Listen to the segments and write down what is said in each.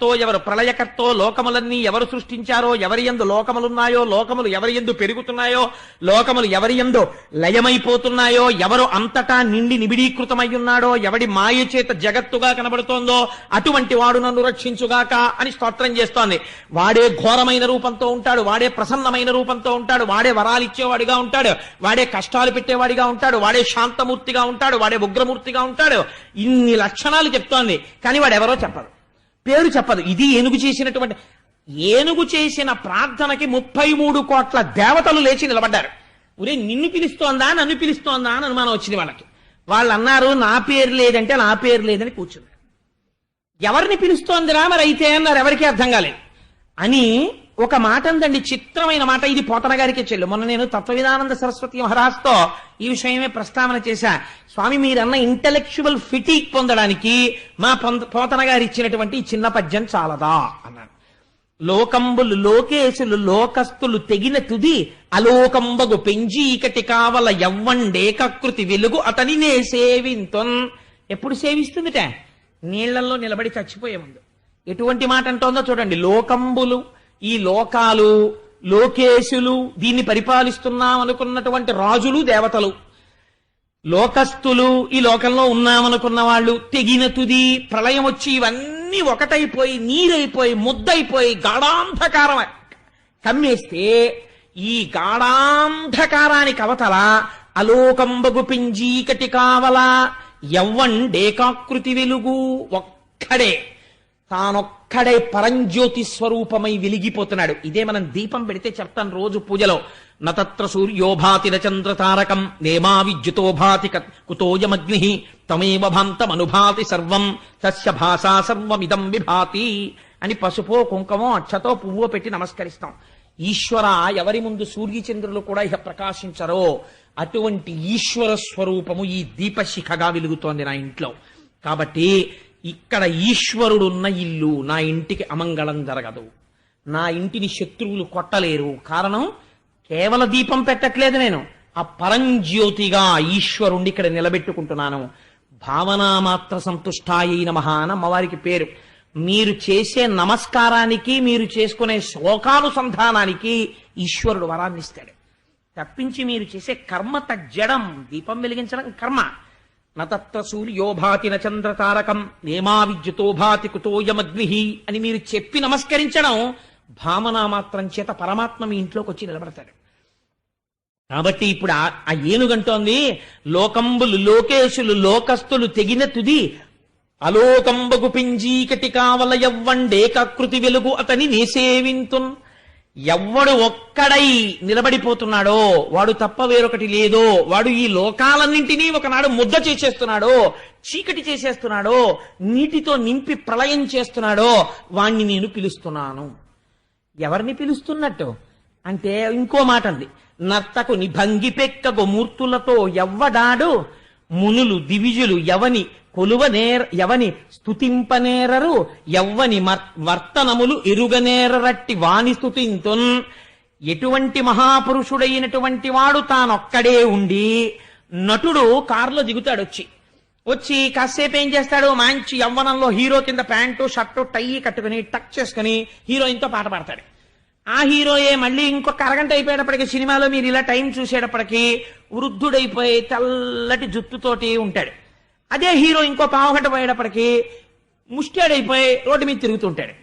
తో ఎవరు ప్రళయకర్తో లోకములన్నీ ఎవరు సృష్టించారో ఎవరి ఎందు లోకములున్నాయో లోకములు ఎవరి ఎందు పెరుగుతున్నాయో లోకములు ఎవరి ఎందు లయమైపోతున్నాయో ఎవరు అంతటా నిండి నిబిడీకృతమై ఉన్నాడో ఎవడి మాయ చేత జగత్తుగా కనబడుతోందో అటువంటి వాడు నన్ను రక్షించుగాక అని స్తోత్రం చేస్తోంది. వాడే ఘోరమైన రూపంతో ఉంటాడు వాడే ప్రసన్నమైన రూపంతో ఉంటాడు వాడే వరాలు ఇచ్చేవాడిగా ఉంటాడు వాడే కష్టాలు పెట్టేవాడిగా ఉంటాడు వాడే శాంతమూర్తిగా ఉంటాడు వాడే ఉగ్రమూర్తిగా ఉంటాడు. ఇన్ని లక్షణాలు చెప్తోంది కానీ వాడెవరో ఎవరో చెప్పదు పేరు చెప్పదు. ఇది ఏనుగు చేసినటువంటి ఏనుగు చేసిన ప్రార్థనకి ముప్పై మూడు కోట్ల దేవతలు లేచి నిలబడ్డారు. ఒరే నిన్ను పిలుస్తోందా? నన్ను పిలుస్తోందా? అని అనుమానం వచ్చింది వాళ్ళకి. వాళ్ళు అన్నారు నా పేరు లేదంటే నా పేరు లేదని కూర్చున్నారు. ఎవరిని పిలుస్తోందిరా మరి అయితే? అన్నారు. ఎవరికీ అర్థం కాలేదు. అని ఒక మాట ఉందండి చిత్రమైన మాట. ఇది పోతన గారికి చెల్లు. మొన్న నేను తత్వవిధానంద సరస్వతి మహారాజ్తో ఈ విషయమే ప్రస్తావన చేశా. స్వామి మీరన్న ఇంటలెక్చువల్ ఫిటీక్ పొందడానికి మా పొంద- పోతన గారు ఇచ్చినటువంటి చిన్న పద్యం చాలదా? అన్నాను లోకంబులు లోకేశులు లోకస్తులు తెగిన తుది అలోకంబగు పెంజీకటి కావల యవ్వండేకృతి వెలుగు అతనినే సేవింతొన్. ఎప్పుడు సేవిస్తుందిట? నీళ్ళలో నిలబడి చచ్చిపోయే ముందు. ఎటువంటి మాట అంటోందో చూడండి. లోకంబులు ఈ లోకాలు లోకేశులు దీన్ని పరిపాలిస్తున్నాం అనుకున్నటువంటి రాజులు దేవతలు. లోకస్తులు ఈ లోకంలో ఉన్నామనుకున్న వాళ్ళు తెగిన తుది ప్రళయం వచ్చి ఇవన్నీ ఒకటైపోయి నీరైపోయి ముద్దైపోయి గాఢాంధకారం కమ్మేస్తే ఈ గాఢాంధకారానికి అవతల అలోకంబగు పింజీకటి కావల ఎవ్వండేకాకృతి వెలుగు ఒక్కడే. తానొక్కడే పరంజ్యోతి స్వరూపమై వెలిగిపోతున్నాడు. ఇదే మనం దీపం పెడితే చెప్తాను రోజు పూజలో. నతత్ర సూర్యోభాతి నచంద్ర తారకం నేమా విద్యుతో భాతి కత్- కుతోయమగ్ని తమేవ భాంతమనుభాతి సర్వం తస్య భాషా సర్వమిదం విభాతి అని పసుపో కుంకమో అక్షతో పువ్వో పెట్టి నమస్కరిస్తాం. ఈశ్వర ఎవరి ముందు సూర్యచంద్రులు కూడా ఇక ప్రకాశించరో అటువంటి ఈశ్వర స్వరూపము ఈ దీపశిఖగా వెలుగుతోంది నా ఇంట్లో. కాబట్టి ఇక్కడ ఈశ్వరుడున్న ఇల్లు నా ఇంటికి అమంగళం జరగదు. నా ఇంటిని శత్రువులు కొట్టలేరు. కారణం కేవల దీపం పెట్టట్లేదు నేను. ఆ పరంజ్యోతిగా ఈశ్వరుణ్ణి ఇక్కడ నిలబెట్టుకుంటున్నాను. భావనా మాత్ర సంతుష్టాయి నమః అని అమ్మవారికి పేరు. మీరు చేసే నమస్కారానికి మీరు చేసుకునే శ్లోకానుసంధానానికి ఈశ్వరుడు వరాన్ని ఇస్తాడు తప్పించి మీరు చేసే కర్మ తజ్జడం దీపం వెలిగించడం కర్మ. నత్ర సూర్యోభాతి చంద్ర తారకం నేమా విద్యుతో భాతి కుతోయమగ్ని అని మీరు చెప్పి నమస్కరించడం భామనా మాత్రం చేత పరమాత్మ మీ ఇంట్లోకి వచ్చి నిలబడతాడు. కాబట్టి ఇప్పుడు ఆ- ఏనుగంటోంది లోకంబులు లోకేశులు లోకస్తులు తెగిన తుది అలోకంబగు పింజీకటి కావల యవ్వండేకాకృతి వెలుగు అతని నేసేవింతున్ ఎవ్వడు ఒక్కడై నిలబడిపోతున్నాడో వాడు తప్ప వేరొకటి లేదో వాడు ఈ లోకాలన్నింటినీ ఒకనాడు ముద్ద చేసేస్తున్నాడో చీకటి చేసేస్తున్నాడో నీటితో నింపి ప్రళయం చేస్తున్నాడో వాణ్ణి నేను పిలుస్తున్నాను. ఎవరిని పిలుస్తున్నట్టు? అంటే ఇంకో మాట అంది. నర్తకు నిభంగి పెక్కగు మూర్తులతో ఎవ్వడాడు మునులు దివిజులు ఎవని కొలువనేర ఎవని స్తుతింపనేరరు ఎవ్వని మర్- వర్తనములు ఎరుగనేరరట్టి వాని స్థుతింతున్ ఎటువంటి మహాపురుషుడైనటువంటి వాడు తానొక్కడే ఉండి నటుడు కారులో దిగుతాడు వచ్చి వచ్చి కాసేపు ఏం చేస్తాడు? మంచి యవ్వనంలో హీరో కింద ప్యాంటు షర్టు టై కట్టుకుని టక్ చేసుకుని హీరోయిన్తో పాట పాడతాడు. ఆ హీరోయే మళ్ళీ ఇంకొక అరగంట అయిపోయేటప్పటికి సినిమాలో మీరు ఇలా టైం చూసేటప్పటికి వృద్ధుడైపోయి తెల్లటి జుట్టుతోటి ఉంటాడు. అదే హీరో ఇంకో పావుగంట పోయేటప్పటికి ముష్టాడైపోయి రోడ్డు మీద తిరుగుతుంటాడు.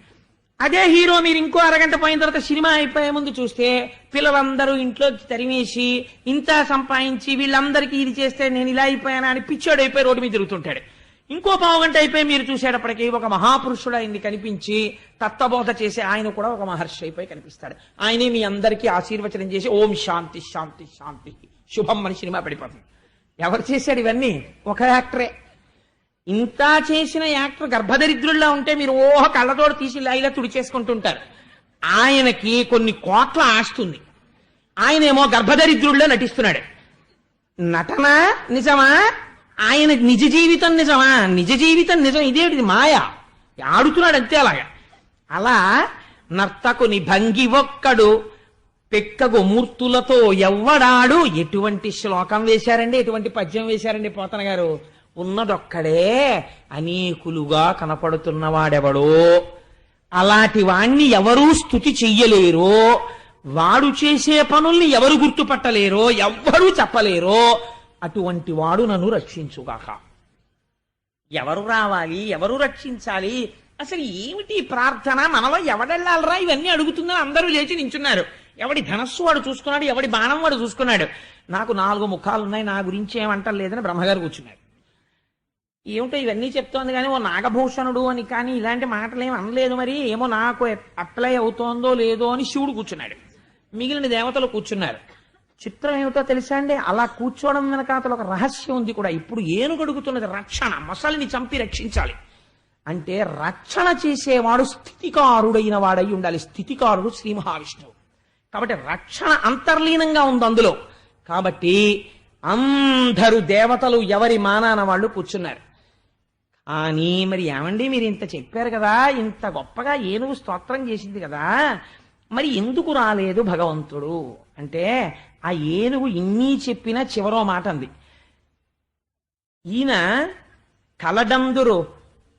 అదే హీరో మీరు ఇంకో అరగంట పోయిన తర్వాత సినిమా అయిపోయే ముందు చూస్తే పిల్లలందరూ ఇంట్లో తరిమేసి ఇంత సంపాదించి వీళ్ళందరికీ ఇది చేస్తే నేను ఇలా అయిపోయానా అని పిచ్చోడైపోయి అయిపోయి రోడ్డు మీద తిరుగుతుంటాడు. ఇంకో పావుగంట అయిపోయి మీరు చూసేటప్పటికీ ఒక మహాపురుషుడు ఆయన్ని కనిపించి తత్వబోధ చేసి ఆయన కూడా ఒక మహర్షి అయిపోయి కనిపిస్తాడు. ఆయనే మీ అందరికీ ఆశీర్వచనం చేసి ఓం శాంతి శాంతి శాంతి. శుభం అని సినిమా పడిపోతుంది. ఎవరు చేశాడు ఇవన్నీ? ఒక యాక్టరే. ఇంత చేసిన యాక్టర్ గర్భదరిద్రుల్లో ఉంటే మీరు ఓహ కళ్ళతోడు తీసి లైలా తుడిచేసుకుంటుంటారు. ఆయనకి కొన్ని కోట్ల ఆస్తుంది ఆయనేమో గర్భదరిద్రుల్లో నటిస్తున్నాడు. నటన? నిజమా? ఆయన నిజ జీవితం నిజమా? నిజ జీవితం నిజం. ఇదేమిటి మాయ? ఆడుతున్నాడు అంతే అలాగా. అలా నర్తకుని భంగి ఒక్కడు పెక్కగు మూర్తులతో ఎవ్వడాడు? ఎటువంటి శ్లోకం వేశారండి? ఎటువంటి పద్యం వేశారండి పోతన గారు? ఉన్నదొక్కడే అనేకులుగా కనపడుతున్నవాడెవడో. అలాంటి వాణ్ణి ఎవరూ స్థుతి చెయ్యలేరో. వాడు చేసే పనుల్ని ఎవరు గుర్తుపట్టలేరో? ఎవ్వరూ చెప్పలేరో. అటువంటి వాడు నన్ను రక్షించుగాక. ఎవరు రావాలి ఎవరు రక్షించాలి అసలు ఏమిటి ప్రార్థన? మనలో ఎవడెళ్ళాలరా? ఇవన్నీ అడుగుతుందని అందరూ లేచి నించున్నారు. ఎవడి ధనస్సు వాడు చూసుకున్నాడు ఎవడి బాణం వాడు చూసుకున్నాడు. నాకు నాలుగు ముఖాలు ఉన్నాయి నా గురించి ఏమంటలేదని బ్రహ్మగారు కూర్చున్నారు. ఏమిటో ఇవన్నీ చెప్తోంది కానీ ఓ నాగభూషణుడు అని కానీ ఇలాంటి మాటలు ఏమి అనలేదు మరి. ఏమో నాకు అప్లై అవుతోందో లేదో అని శివుడు కూర్చున్నాడు. మిగిలిన దేవతలు కూర్చున్నారు. చిత్రం ఏమిటో తెలుసా అండి? అలా కూర్చోవడం వెనకాతల ఒక రహస్యం ఉంది కూడా. ఇప్పుడు ఏనుగడుగుతున్నది రక్షణ మసలిని చంపి రక్షించాలి. అంటే రక్షణ చేసేవాడు స్థితికారుడైన వాడై ఉండాలి. స్థితికారుడు శ్రీ మహావిష్ణువు. కాబట్టి రక్షణ అంతర్లీనంగా ఉంది అందులో. కాబట్టి అందరూ దేవతలు ఎవరి మానాన వాళ్ళు కూర్చున్నారు. కానీ మరి ఏమండి మీరు ఇంత చెప్పారు కదా? ఇంత గొప్పగా ఏనుగు స్తోత్రం చేసింది కదా? మరి ఎందుకు రాలేదు భగవంతుడు? అంటే ఆ ఏనుగు ఇన్ని చెప్పినా చివరో మాట అంది ఈయన కలడందురు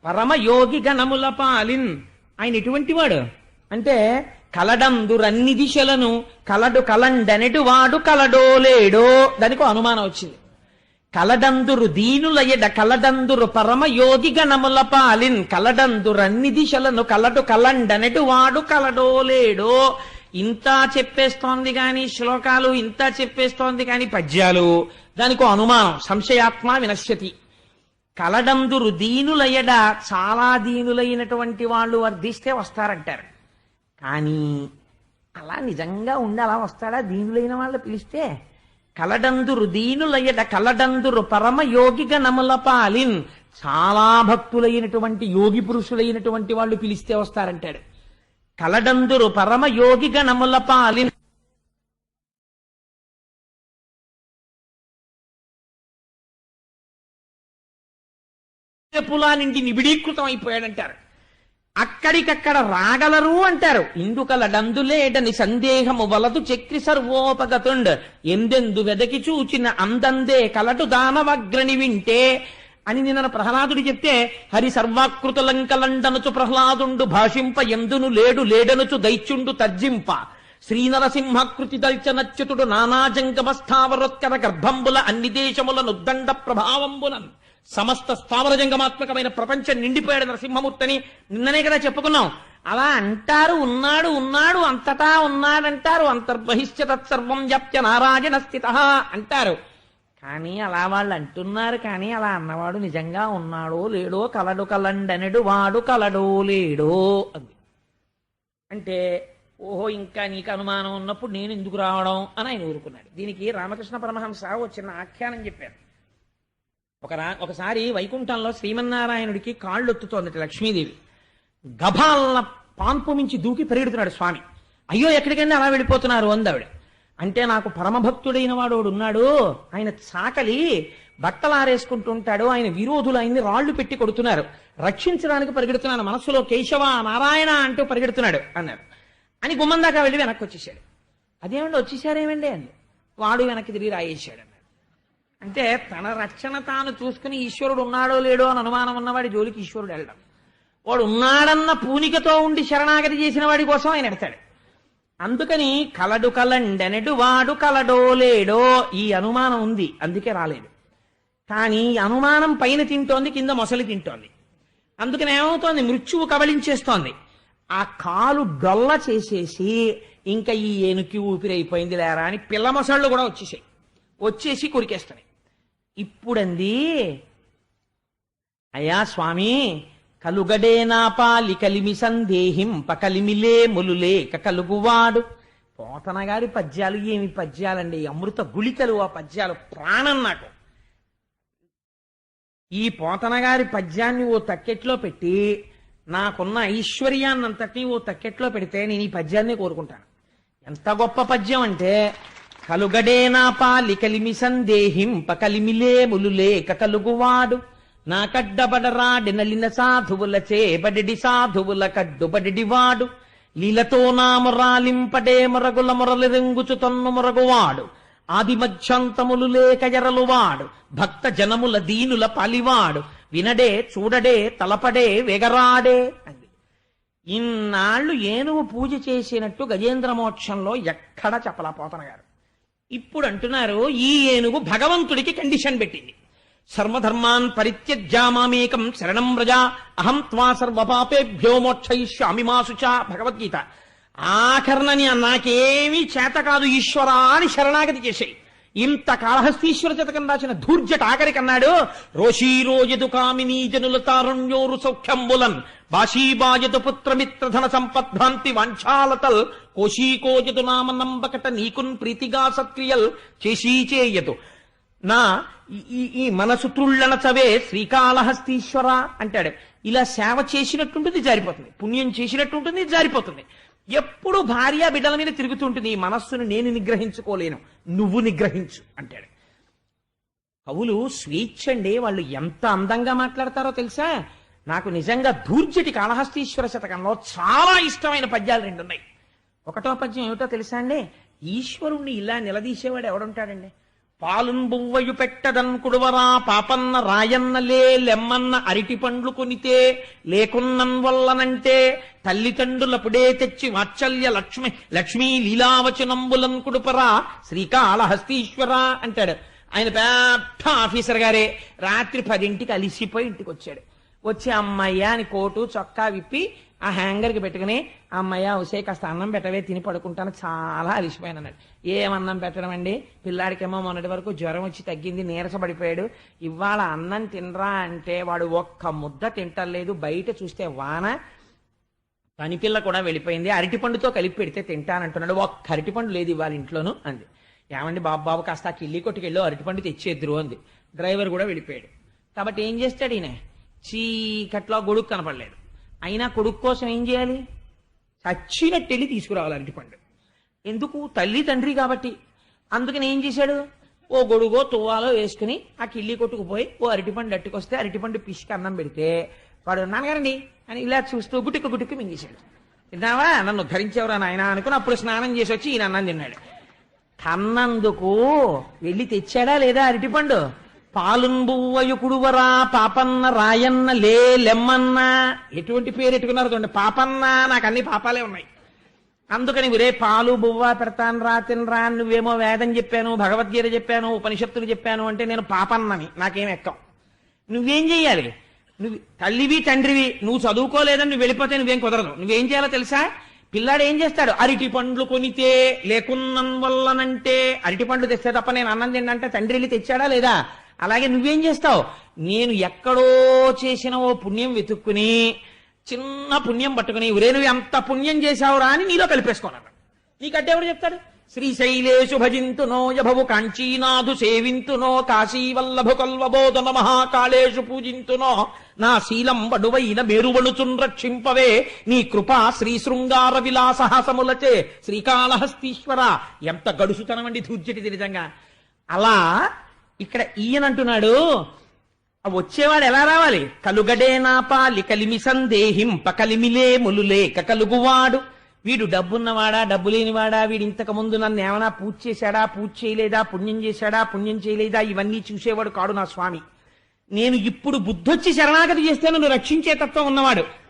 పరమయోగి గణముల పాలిన్. ఆయన ఎటువంటి వాడు? అంటే కలడందురన్ని దిశలను కలడు కలండనెటు వాడు కలడోలేడో దానికి అనుమానం వచ్చింది. కలడందురు దీనులయడ కలడందురు పరమయోగి గణముల పాలిన్. కలడందురన్ని దిశలను కలడు కలండనెటు వాడు కలడోలేడో లేడో ఇంత చెప్పేస్తోంది కాని శ్లోకాలు ఇంత చెప్పేస్తోంది కాని పద్యాలు దానికి అనుమానం సంశయాత్మ వినశ్యతి. కలడందురు దీనులయడ చాలా దీనులైనటువంటి వాళ్ళు వర్ధిస్తే వస్తారంటారు. కానీ అలా నిజంగా ఉండి అలా వస్తాడా? దీనులైన వాళ్ళు పిలిస్తే కలడందురు దీనులయడ కలడందురు పరమ యోగిగ నముల పాలిన్ చాలా భక్తులైనటువంటి యోగి పురుషులైనటువంటి వాళ్ళు పిలిస్తే వస్తారంటాడు. కలడందురు పరమయోగి గణముల పాలి పులా నుండి నిబిడీకృతం అయిపోయాడంటారు అక్కడికక్కడ రాగలరు అంటారు. ఇందుకలడందులేడని సందేహము వలదు చక్రి సర్వోపగతుండ్. ఎందెందు వెదకి చూచిన అందందే కలటు దానవగ్రని వింటే అని నిన్న ప్రహ్లాదుడు చెప్తే హరి సర్వాకృతులంకలండనుచు ప్రహ్లాదుండు భాషింప ఎందును లేడు లేడనుచు దైత్యుండు తర్జింప. శ్రీనరసింహకృతి దల్చనచ్యుతుడు నానాజంగమస్థావరోత్కర గర్భంబుల అన్ని దేశముల నుద్దండ ప్రభావంబులన్. సమస్త స్థావర జంగమాత్మకమైన ప్రపంచం నిండిపోయాడు నరసింహమూర్తిని. నిన్ననే కదా చెప్పుకున్నాం. అలా అంటారు ఉన్నాడు ఉన్నాడు అంతటా ఉన్నాడంటారు అంతర్బహిష్య తత్సర్వం వ్యాప్య నారాయణ స్థిత అంటారు. కానీ అలా వాళ్ళు అంటున్నారు కానీ అలా అన్నవాడు నిజంగా ఉన్నాడో లేడో కలడు కలండనడు వాడు కలడో లేడో అంది. అంటే ఓహో ఇంకా నీకు అనుమానం ఉన్నప్పుడు నేను ఎందుకు రావడం అని ఆయన ఊరుకున్నాడు. దీనికి రామకృష్ణ పరమహంస ఒక చిన్న ఆఖ్యానం చెప్పారు. ఒక రా ఒకసారి వైకుంఠంలో శ్రీమన్నారాయణుడికి కాళ్ళు ఒత్తుతోందట లక్ష్మీదేవి. గభాలన పాన్పు మించి దూకి పరిగెడుతున్నాడు స్వామి. అయ్యో ఎక్కడికైనా అలా వెళ్ళిపోతున్నారు అందావిడ అంటే నాకు పరమభక్తుడైన వాడు ఉన్నాడు. ఆయన చాకలి బట్టలారేసుకుంటుంటాడు ఆయన విరోధులు ఆయన్ని రాళ్ళు పెట్టి కొడుతున్నారు. రక్షించడానికి పరిగెడుతున్నాను. మనస్సులో కేశవ నారాయణ అంటూ పరిగెడుతున్నాడు అన్నారు. అని గుమ్మం దాకా వెళ్ళి వెనక్కి వచ్చేసాడు అదేమండి వచ్చేసారేమండి అంది వాడు వెనక్కి తిరిగి రాయేశాడు అన్నాడు అంటే తన రక్షణ తాను చూసుకుని ఈశ్వరుడు ఉన్నాడో లేడో అని అనుమానం ఉన్నవాడి జోలికి ఈశ్వరుడు వెళ్ళడం. వాడు ఉన్నాడన్న పూనికతో ఉండి శరణాగతి చేసిన వాడి కోసం ఆయన ఎడతాడు. అందుకని కలడు కలండెనడు వాడు కలడోలేడో ఈ అనుమానం ఉంది అందుకే రాలేదు. కానీ ఈ అనుమానం పైన తింటోంది కింద మొసలి తింటోంది. అందుకని ఏమవుతోంది? మృత్యువు కబళించేస్తోంది. ఆ కాలు డొల్ల చేసేసి ఇంకా ఈ ఏనుకి ఊపిరైపోయింది లేరా అని పిల్ల మొసళ్ళు కూడా వచ్చేసాయి. వచ్చేసి కొరికేస్తాయి ఇప్పుడంది అయ్యా స్వామి కలుగడే నా పాలి కలిమి సందేహింప కలిమిలే ములులేక కలుగువాడు. పోతన గారి పద్యాలు ఏమి పద్యాలండి? అమృత గుళికలు ఆ పద్యాలు ప్రాణం నాకు. ఈ పోతన గారి పద్యాన్ని ఓ తక్కెట్లో పెట్టి నాకున్న ఐశ్వర్యాన్నంతటినీ ఓ తక్కెట్లో పెడితే నేను ఈ పద్యాన్ని కోరుకుంటాను. ఎంత గొప్ప పద్యం అంటే కలుగడే నా పాలి కలిమి సందేహింప కలిమిలే ములులేక కలుగువాడు. నా కడ్డబడరాడి నలిన సాధువుల చేబడి సాధువుల కడ్డుబడి వాడు. లీలతో నా మురగుల మొరగుల మొరలు రెంగుచు తన్ను మొరగువాడు. ఆది మధ్యంతములు లేక ఎరలువాడు. భక్త జనముల దీనుల పలివాడు. వినడే చూడడే తలపడే వెగరాడే అంది. ఇన్నాళ్ళు ఏనుగు పూజ చేసినట్టు గజేంద్ర మోక్షంలో ఎక్కడ చెప్పలా పోతన గారు ఇప్పుడు అంటున్నారు ఈ ఏనుగు భగవంతుడికి కండిషన్ పెట్టింది. సర్వధర్మాన్ పరిత్యజ్యామామేకం శరణం వ్రజ. అహం త్వా సర్వపాపేభ్యో మోక్షయిష్యామి మాసుచ భగవద్గీత. ఆఖరణని నాకేమీ చేత కాదు ఈశ్వరా అని శరణాగతి చేసేయి. ఇంత కాళహస్తీశ్వర శతకం రాసిన ధూర్జట ఆఖరికన్నాడు రోషీరోజదు కామినీ జనుల తారుణ్యోరు సౌఖ్యంబులన్ బాషీబాజదు పుత్రమిత్రధన సంపద్భ్రాంతి వాంఛాలతల్. కోశీకోజదు నామ నంబకట నీకున్ ప్రీతిగా సత్క్రియల్. చేసీ చేయదు. నా ఈ- ఈ ఈ మనసు చవే శ్రీకాళహస్తీశ్వర అంటాడు. ఇలా సేవ చేసినట్టుంటుంది జారిపోతుంది. పుణ్యం చేసినట్టుంటుంది జారిపోతుంది. ఎప్పుడు భార్య బిడ్డల మీద తిరుగుతుంటుంది ఈ మనస్సును నేను నిగ్రహించుకోలేను నువ్వు నిగ్రహించు అంటాడు. కవులు స్వేచ్ఛండి వాళ్ళు ఎంత అందంగా మాట్లాడతారో తెలుసా? నాకు నిజంగా దూర్జటి కాళహస్తీశ్వర శతకంలో చాలా ఇష్టమైన పద్యాలు రెండు ఉన్నాయి ఒకటో పద్యం ఏమిటో తెలుసా అండి? ఈశ్వరుణ్ణి ఇలా నిలదీసేవాడు ఎవడుంటాడండి? పాలున్ బువ్వయు పెట్టదన్ కుడువరా పాపన్న రాయన్నలే లెమ్మన్న అరిటి పండ్లు కొనితే లేకున్నన్ వల్లనంటే తల్లిదండ్రులపుడే తెచ్చి వాత్సల్య లక్ష్మి లక్ష్మీ లీలావచనంబులన్ కుడుపరా శ్రీకాళహస్తీశ్వర అంటాడు. ఆయన పెద్ద ఆఫీసర్ గారే. రాత్రి పదింటికి అలిసిపోయి ఇంటికి వచ్చాడు వచ్చి అమ్మయ్య అని కోటు చొక్కా విప్పి ఆ హ్యాంగర్కి పెట్టుకుని అమ్మయ్య ఉసే కాస్త అన్నం పెట్టవే తిని పడుకుంటాను. చాలా అలిసిపోయాను అన్నాడు. ఏమన్నం పెట్టడం అండి? పిల్లాడికేమో మొన్నటి వరకు జ్వరం వచ్చి తగ్గింది నీరసపడిపోయాడు. ఇవాళ అన్నం తినరా అంటే వాడు ఒక్క ముద్ద తింటలేదు బయట చూస్తే వాన పనిపిల్ల కూడా వెళ్ళిపోయింది. అరటిపండుతో కలిపి పెడితే తింటానంటున్నాడు. ఒక్క అరటిపండు లేదు ఇవాళ ఇంట్లోనూ అంది. ఏమండి బాబు బాబు కాస్త కిల్లి కొట్టుకెళ్ళు అరటిపండు తెచ్చేద్దరు అంది. డ్రైవర్ కూడా వెళ్ళిపోయాడు. కాబట్టి ఏం చేస్తాడు ఈయన? చీకట్లో గొడుగు కనపడలేదు. అయినా కొడుకు కోసం ఏం చేయాలి? చచ్చినట్టు వెళ్ళి తీసుకురావాలి అరటిపండు ఎందుకు? తల్లి తండ్రి కాబట్టి. అందుకని ఏం చేశాడు? ఓ గొడుగో తువ్వాలో వేసుకుని ఆ కిళ్ళి కొట్టుకుపోయి ఓ అరటిపండు అట్టుకొస్తే అరటిపండు పిసికి అన్నం పెడితే వాడు నాన్నగారండి అని ఇలా చూస్తూ గుటిక్కు గుటిక్కు మింగేశాడు. తిన్నావా? నన్ను ధరించేవరా నాయన? అనుకుని అప్పుడు స్నానం చేసి వచ్చి ఈయన అన్నం తిన్నాడు. కన్నందుకు వెళ్ళి తెచ్చాడా లేదా అరటిపండు పాలుంబువయుకుడువరా పాపన్న రాయన్న లే లెమ్మన్న. ఎటువంటి పేరు ఎట్టుకున్నారు చూడండి. పాపన్న నాకు అన్ని పాపాలే ఉన్నాయి. అందుకని ఒరే పాలు బువ్వ పెడతాను రా తినరా నువ్వేమో వేదం చెప్పాను భగవద్గీత చెప్పాను ఉపనిషత్తులు చెప్పాను అంటే నేను పాపన్నని. నాకేం ఎక్కం. నువ్వేం చెయ్యాలి? నువ్వు తల్లివి తండ్రివి నువ్వు చదువుకోలేదని నువ్వు వెళ్ళిపోతే నువ్వేం కుదరదు. నువ్వేం చేయాలో తెలుసా? పిల్లాడు ఏం చేస్తాడు? అరటి పండ్లు కొనితే లేకున్నం వల్లనంటే అరటి పండ్లు తెస్తే తప్ప నేను అన్నం తిన్నంటే తండ్రి వెళ్ళి తెచ్చాడా లేదా? అలాగే నువ్వేం చేస్తావు? నేను ఎక్కడో చేసిన ఓ పుణ్యం వెతుక్కుని చిన్న పుణ్యం పట్టుకుని ఒరే నువ్వు ఎంత పుణ్యం చేశావురా అని నీలో కలిపేసుకున్నాడు నీకంటే ఎవరు చెప్తాడు? శ్రీశైలేషు భజింతునో యభవు కాంచీనాథు సేవింతునో కాశీవల్లభు కల్వబోధన మహాకాళేషు పూజింతునో నా శీలం బడువైన మేరువణుచున్ రక్షింపవే నీ కృపా శ్రీ శృంగార విలాసహాసములచే శ్రీకాళహస్తీశ్వర. ఎంత గడుసుతనమండి ధూర్జటిది నిజంగా. అలా ఇక్కడ ఈయనంటున్నాడు అంటున్నాడు వచ్చేవాడు ఎలా రావాలి? కలుగడే నా పాలి కలిమి సందేహిం పకలిమిలే ములులే కలుగువాడు. వీడు డబ్బున్నవాడా డబ్బు లేనివాడా? వీడు ఇంతకు ముందు నన్ను ఏమైనా పూజ చేశాడా? పూజ చేయలేదా? పుణ్యం చేశాడా? పుణ్యం చేయలేదా? ఇవన్నీ చూసేవాడు కాడు నా స్వామి. నేను ఇప్పుడు బుద్ధొచ్చి శరణాగతి చేస్తే నన్ను రక్షించే తత్వం ఉన్నవాడు.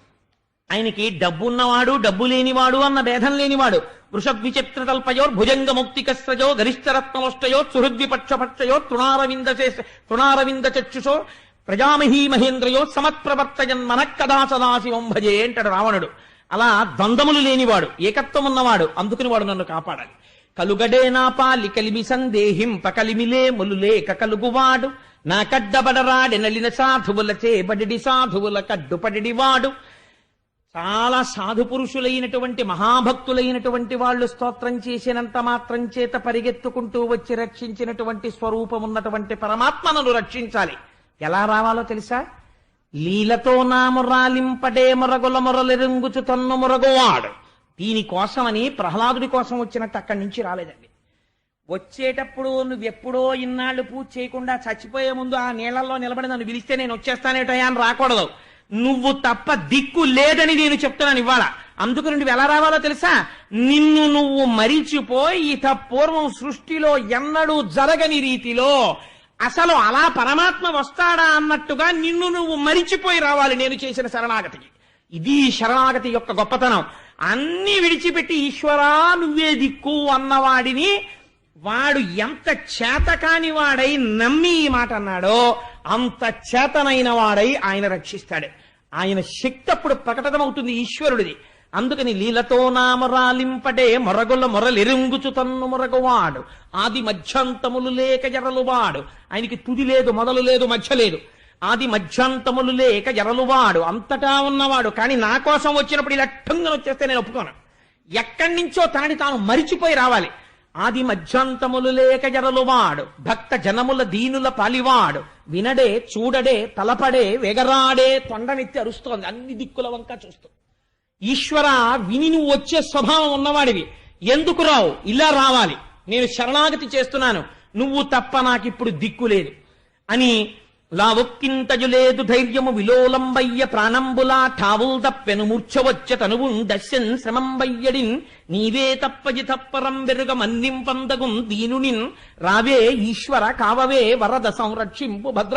ఆయనకి డబ్బున్నవాడు డబ్బు లేనివాడు అన్న భేదం లేనివాడు. వృషద్విచిత్ర తల్పయో భుజంగ ముక్తికస్రజో గరిష్టరత్నముష్టయో సుహృద్విపక్షపక్షయో తృణారవింద తృణారవింద చక్షుషో ప్రజామహీ మహేంద్రయో సమత్ప్రవర్తయన్ మనక్కదా సదాశివం భజే అంటాడు రావణుడు. అలా ద్వంద్వములు లేనివాడు ఏకత్వం ఉన్నవాడు అందుకుని వాడు నన్ను కాపాడాలి. కలుగడే నా పాలి కలిమి సందేహిం పకలిమిలే ములులేక కలుగువాడు నా కడ్డబడరాడి నలిన సాధువుల బడిడి సాధువుల కడ్డుపడివాడు చాలా సాధు పురుషులైనటువంటి మహాభక్తులైనటువంటి వాళ్ళు స్తోత్రం చేసినంత మాత్రం చేత పరిగెత్తుకుంటూ వచ్చి రక్షించినటువంటి స్వరూపం ఉన్నటువంటి పరమాత్మను రక్షించాలి. ఎలా రావాలో తెలుసా? లీలతో నా మురగుల మొరగుల మొరలెరుంగుచు తన్ను మురగువాడు. దీనికోసమని ప్రహ్లాదుడి కోసం వచ్చినట్టు అక్కడి నుంచి రాలేదండి. వచ్చేటప్పుడు నువ్వెప్పుడో ఇన్నాళ్ళు పూజ చేయకుండా చచ్చిపోయే ముందు ఆ నీళ్ళలో నిలబడి నన్ను పిలిస్తే నేను వచ్చేస్తానేటయా అని రాకూడదు. నువ్వు తప్ప దిక్కు లేదని నేను చెప్తున్నాను ఇవాళ. అందుకు నువ్వు ఎలా రావాలో తెలుసా? నిన్ను నువ్వు మరిచిపోయి ఇత పూర్వం సృష్టిలో ఎన్నడూ జరగని రీతిలో అసలు అలా పరమాత్మ వస్తాడా అన్నట్టుగా నిన్ను నువ్వు మరిచిపోయి రావాలి నేను చేసిన శరణాగతికి. ఇది శరణాగతి యొక్క గొప్పతనం. అన్ని విడిచిపెట్టి ఈశ్వరా నువ్వే దిక్కు అన్నవాడిని వాడు ఎంత చేతకాని వాడై నమ్మి ఈ మాట అన్నాడో అంత చేతనైన వాడై ఆయన రక్షిస్తాడు. ఆయన శక్తి అప్పుడు ప్రకటనమవుతుంది ఈశ్వరుడిది. అందుకని లీలతో నామరాలింపడే మొరగుల మొరలెరుంగుచు తన్ను మొరగవాడు. ఆది మధ్యాంతములు లేక జరలువాడు ఆయనకి తుది లేదు మొదలు లేదు మధ్య లేదు. ఆది మధ్యాంతములు లేక జరలువాడు అంతటా ఉన్నవాడు. కానీ నా కోసం వచ్చినప్పుడు ఇలా ఠంగున వచ్చేస్తే నేను ఒప్పుకోను. ఎక్కడి నుంచో తనని తాను మరిచిపోయి రావాలి. ఆది మధ్యాంతములు లేక జరలువాడు. భక్త జనముల దీనుల పాలివాడు. వినడే చూడడే తలపడే వెగరాడే తొండనెత్తి అరుస్తోంది. అన్ని దిక్కుల వంక చూస్తూ. ఈశ్వర విని నువ్వు వచ్చే స్వభావం ఉన్నవాడివి. ఎందుకు రావు? ఇలా రావాలి. నేను శరణాగతి చేస్తున్నాను. నువ్వు తప్ప నాకిప్పుడు దిక్కు లేదు. అని లావొక్కింతజు లేదు ధైర్యము విలోలంబయ్య ప్రాణంబులా ఠావుల్ తప్పెను మూర్ఛవచ్చ తనువున్ దశ్యన్ శ్రమంబయ్యడిన్ నీవే తప్పజి తప్పరం వెరుగ మన్నింపందగుం దీనునిన్ రావే ఈశ్వర కావవే వరద సంరక్షింపు భద్ర